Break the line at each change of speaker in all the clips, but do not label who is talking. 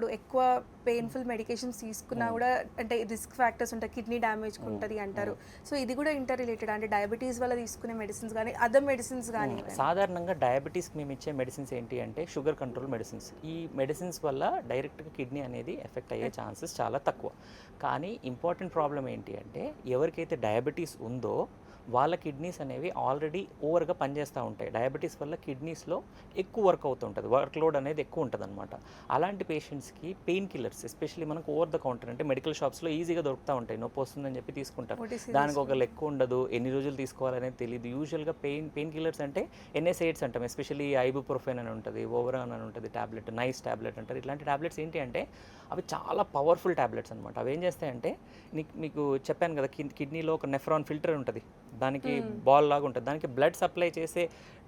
ఇప్పుడు ఎక్కువ painful medications తీసుకున్నా కూడా అంటే రిస్క్ ఫ్యాక్టర్స్ ఉంటాయి కిడ్నీ డ్యామేజ్ ఉంటుంది అంటారు. సో ఇది కూడా ఇంటర్ రిలేటెడ్ అంటే డయాబెటీస్ వల్ల తీసుకునే మెడిసిన్స్ కానీ అదర్ మెడిసిన్స్ కానీ
సాధారణంగా డయాబెటీస్కి మేము ఇచ్చే మెడిసిన్స్ ఏంటి అంటే షుగర్ కంట్రోల్ మెడిసిన్స్ ఈ మెడిసిన్స్ వల్ల డైరెక్ట్గా కిడ్నీ అనేది ఎఫెక్ట్ అయ్యే ఛాన్సెస్ చాలా తక్కువ. కానీ ఇంపార్టెంట్ ప్రాబ్లం ఏంటి అంటే ఎవరికైతే డయాబెటీస్ ఉందో వాళ్ళ కిడ్నీస్ అనేవి ఆల్రెడీ ఓవర్గా పనిచేస్తూ ఉంటాయి. డయాబెటీస్ వల్ల కిడ్నీస్లో ఎక్కువ వర్క్ అవుతుంటుంది వర్క్ లోడ్ అనేది ఎక్కువ ఉంటుంది అనమాట అలాంటి పేషెంట్స్కి పెయిన్ కిల్లర్స్ ఎస్పెషల్లీ మనకు ఓవర్ ద కౌంటర్ అంటే మెడికల్ షాప్స్లో ఈజీగా దొరుకుతూ ఉంటాయి. నొప్పి వస్తుందని చెప్పి తీసుకుంటారు. దానికి ఒక లెక్క ఉండదు. ఎన్ని రోజులు తీసుకోవాలనేది తెలియదు యూజువల్గా పెయిన్ పెయిన్ కిల్లర్స్ అంటే ఎన్ఎస్ఐడ్స్ అంటాం. ఎస్పెషల్లీ ఐబుప్రోఫెన్ అని ఉంటుంది ఓవరాన్ అని ఉంటుంది టాబ్లెట్ నైస్ టాబ్లెట్ అంటారు. ఇట్లాంటి టాబ్లెట్స్ ఏంటి అంటే అవి చాలా పవర్ఫుల్ టాబ్లెట్స్ అనమాట అవి ఏం చేస్తాయంటే నీకు మీకు చెప్పాను కదా కిడ్- కిడ్నీలో ఒక నెఫ్రాన్ ఫిల్టర్ ఉంటుంది. దానికి బాల్ లాగా ఉంటుంది. దానికి బ్లడ్ సప్లై చేసే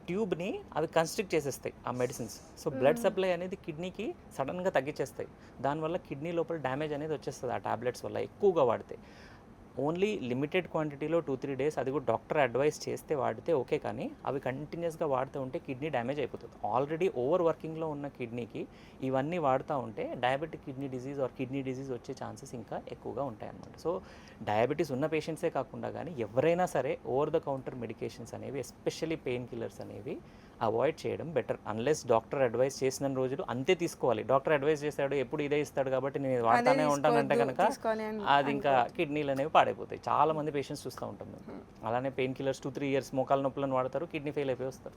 ట్యూబ్ని అవి కన్స్ట్రిక్ట్ చేసేస్తాయి ఆ మెడిసిన్స్ సో బ్లడ్ సప్లై అనేది కిడ్నీకి సడన్గా తగ్గించేస్తాయి. దానివల్ల కిడ్నీ లోపల డ్యామేజ్ అనేది వచ్చేస్తుంది ఆ టాబ్లెట్స్ వల్ల ఎక్కువగా వాడితే. ఓన్లీ లిమిటెడ్ క్వాంటిటీలో టూ త్రీ డేస్ అది కూడా డాక్టర్ అడ్వైస్ చేస్తే వాడితే ఓకే కానీ అవి కంటిన్యూస్గా వాడుతూ ఉంటే కిడ్నీ డ్యామేజ్ అయిపోతుంది. ఆల్రెడీ ఓవర్ వర్కింగ్లో ఉన్న కిడ్నీకి ఇవన్నీ వాడుతూ ఉంటే diabetic kidney disease or kidney disease వచ్చే ఛాన్సెస్ ఇంకా ఎక్కువగా ఉంటాయి అన్నమాట సో డయాబెటీస్ ఉన్న పేషెంట్సే కాకుండా కానీ ఎవరైనా సరే ఓవర్ ద కౌంటర్ మెడికేషన్స్ అనేవి ఎస్పెషల్లీ పెయిన్ కిల్లర్స్ అనేవి అవాయిడ్ చేయడం బెటర్. అన్లెస్ డాక్టర్ అడ్వైస్ చేసిన రోజులు అంతే తీసుకోవాలి. డాక్టర్ అడ్వైస్ చేస్తాడు ఎప్పుడు ఇదే ఇస్తాడు కాబట్టి నేను వాడుతూనే ఉంటానంటే కనుక అది ఇంకా కిడ్నీలు అనేవి పాడైపోతాయి. చాలా మంది పేషెంట్స్ చూస్తూ ఉంటాం అలానే pain killers two three years మోకాల నొప్పులను వాడతారు కిడ్నీ ఫెయిల్ అయిపోయి వస్తారు.